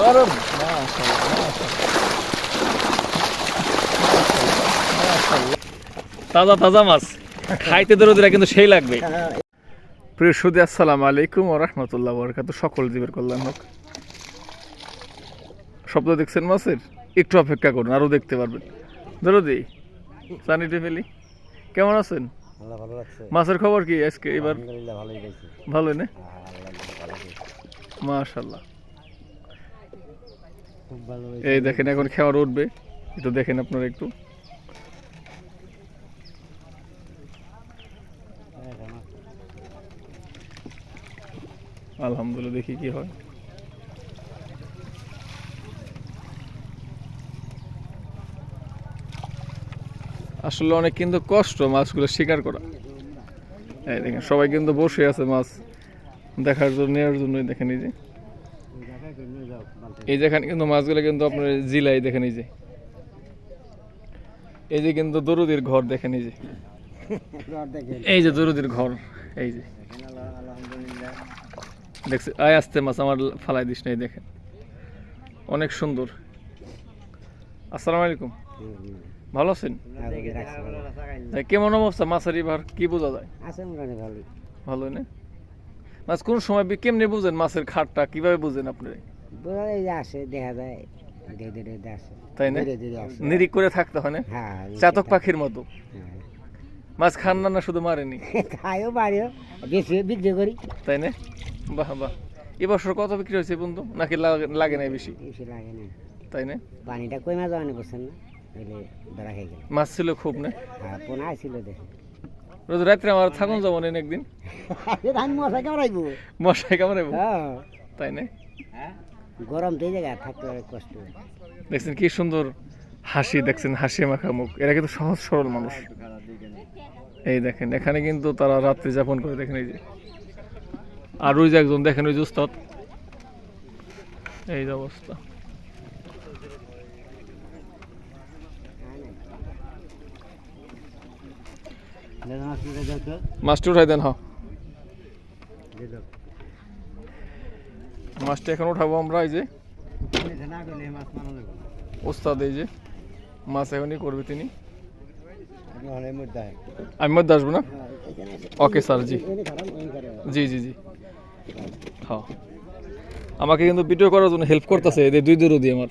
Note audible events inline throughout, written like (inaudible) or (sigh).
মাশাআল্লাহ তাজা তাজা মাছ। খাইতে দরদিরা কিন্তু সেই লাগবে। প্রিয় সুদী আসসালামু আলাইকুম ও রহমতুল্লাহ বরকাত সকল জীবের কল্যাণ হোক। শব্দ দেখছেন মাছের? একটু অপেক্ষা করুন আরও দেখতে পারবেন। দরদি সানিটে ফেলি। কেমন আছেন? মাছের খবর কি আজকে এবার? ভালোই না? আল্লাহ ভালো গেছে। মাশাল্লাহ এই দেখেন, এখন খাবার উঠবে। দেখেন আপনারা একটু। আলহামদুলিল্লাহ, দেখি কি হয়। আসলে অনেক কিন্তু কষ্ট মাছগুলো শিকার করা। এই দেখেন, সবাই কিন্তু বসে আছে মাছ দেখার জন্য, নেওয়ার জন্যই দেখেন এই যে। এই যেখানে কিন্তু মাছগুলো কিন্তু আপনার জিলাই দেখেন এই যে। এই যে কিন্তু দরুদির ঘর দেখেন এই যে। এই যে দরুদির ঘর এই যে। দেখছি আয় আসতে মাছ আমার ফালাই দিস নাই দেখেন। অনেক সুন্দর। আসসালামু আলাইকুম। ভালো আছেন? কেমন অবস্থা মাছের এবার? কি বোঝা যায়? ভালো না? মাছ কোন সময় কেমনে বুঝেন মাছের খাটটা? কীভাবে বুঝেন আপনি? বোঝা যায় যে আসে দেখা যায় ধীরে ধীরে ধীরে আসে। তাই না? ধীরে ধীরে আসে। নিরিক করে থাকতে হয় না? হ্যাঁ চাতক পাখির মতো। হ্যাঁ। মাছ খান না না শুধু মারেনি? (laughs) খাইও বাড়িও বেশি বিক্রি করি। তাই না? বাহ বাহ। এবছর কত বিক্রি হয়েছে বন্ধু? নাকি লাগে নাই বেশি? বেশি লাগে না তাই না? পানিটা কমে যাওয়া না বুঝছেন না ধরা খেয়ে গেল মাছ ছিল খুব না? হ্যাঁ পোনা আসছিল দেখে। রোজ রাত্রে আমার থাকুন যাব না একদিন? ধান মশা কেমন আইব মশাই কামড়াবো হ্যাঁ। তাই না? গরম এই জায়গায় থাকতে কষ্ট। দেখছেন কি সুন্দর হাসি, দেখছেন হাসি মাখা মুখ। এরা কিন্তু সহজ সরল মানুষ। এই দেখেন, এখানে কিন্তু তারা রাত্রি যাপন করে। দেখেন এই যে। আর ওই যে একজন, দেখেন ওই যে এই যে অবস্থা। মাছটা উঠাই দেন হ মাছটা এখন উঠাবো আমরা, এই যে। ওস্তাদ, এই যে। মাছ এখনই করবে তিনি। আমি মধ্যে আসব না? ওকে, স্যার, জি। জি জি জি। হ্যাঁ। আমাকে কিন্তু ভিডিও করার জন্য হেল্প করতেছে এদের দুই দূর দিয়ে আমার।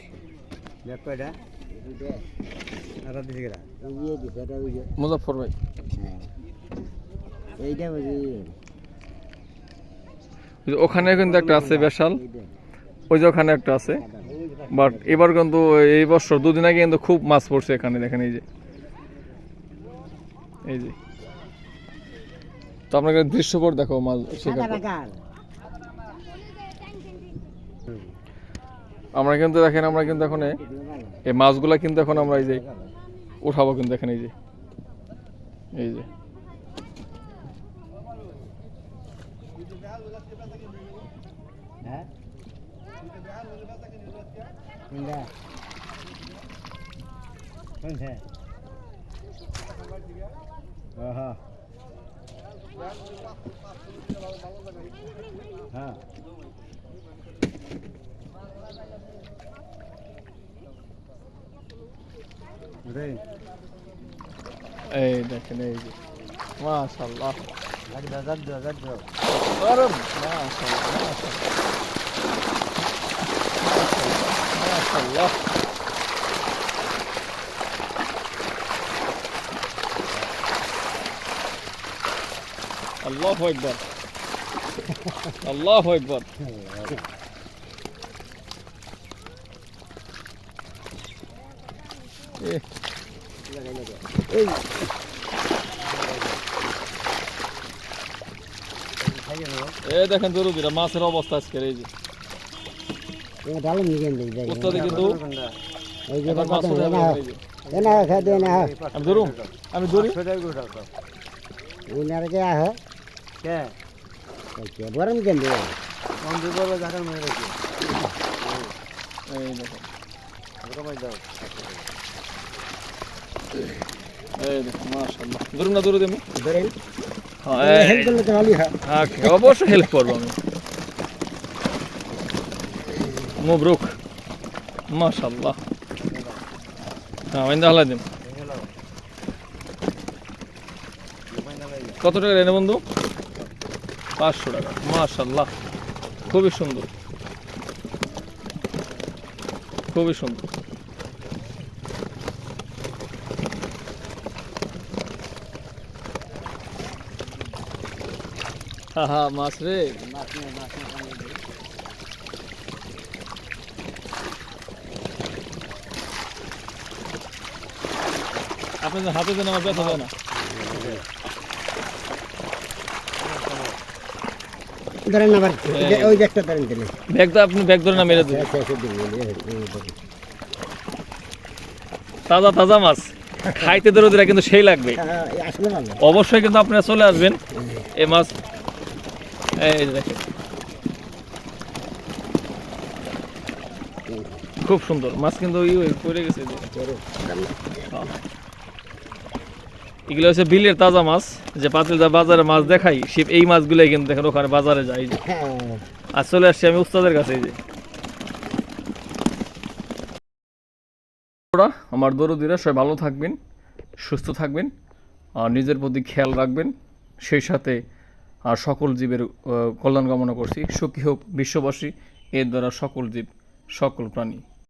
মুজাফর ভাই। এইটা ওখানে কিন্তু একটা আছে বেশাল। ওই যে ওখানে একটা আছে। বাট এবার কিন্তু এই বছর দুদিন আগে কিন্তু খুব মাছ পড়ছে এখানে, দেখেন এই যে। এই যে। তো আপনাকে দৃশ্যপট দেখো মাছ আমরা কিন্তু দেখেন, আমরা কিন্তু এখন এই মাছগুলা কিন্তু এখন আমরা এই যে উঠাবো কিন্তু দেখেন এই যে। এই যে। হ্যাঁ কোনটা কোনটা আহা হ্যাঁ রে এই দেখেন এই যে মাশাআল্লাহ লাগ قدر قدر قدر ضرب ما شاء الله ما شاء الله. الله. أكبر. الله أكبر. إيه. এ দেখেন জরুরিরা মাছের অবস্থা আজকের এই যে। আমি আমি ধরুন না ধরে দেবো। ধরেন। এই- হেল্প করলে তো ভালোই হয়। অবশ্যই হেল্প করব আমি। মবরুক মাশাল্লাহ হ্যাঁ আমি হালাই দিন কত টাকা রেনে বন্ধু? পাঁচশো টাকা মাশাল্লাহ খুবই সুন্দর। খুবই সুন্দর। হা মাছ রে আপনাদের হাতে যেন আমার ব্যথা হয় না ধরেন আবার ওই দেখতে ধরেন দিলে ব্যাগটা আপনি ব্যাগ ধরে না মেরে দেবেন দিব তাজা তাজা মাছ। খাইতে ধরে দিলে কিন্তু সেই লাগবে। অবশ্যই কিন্তু আপনারা চলে আসবেন। এই মাছ এই খুব সুন্দর মাছ কিন্তু ওই ওই পড়ে গেছে এই যে। হ্যাঁ। এগুলো হচ্ছে বিলের তাজা মাছ যে পাতিলদা বাজারে মাছ দেখাই, সে এই মাছগুলোই কিন্তু দেখেন ওখানে বাজারে যায় এই যে। আর চলে আসছি আমি উস্তাদের কাছে যে আমার দরদিরা, সবাই ভালো থাকবেন, সুস্থ থাকবেন, আর নিজের প্রতি খেয়াল রাখবেন সেই সাথে আর সকল জীবের কল্যাণ কামনা করছি। সুখী হোক বিশ্ববাসী, এর দ্বারা সকল জীব, সকল প্রাণী।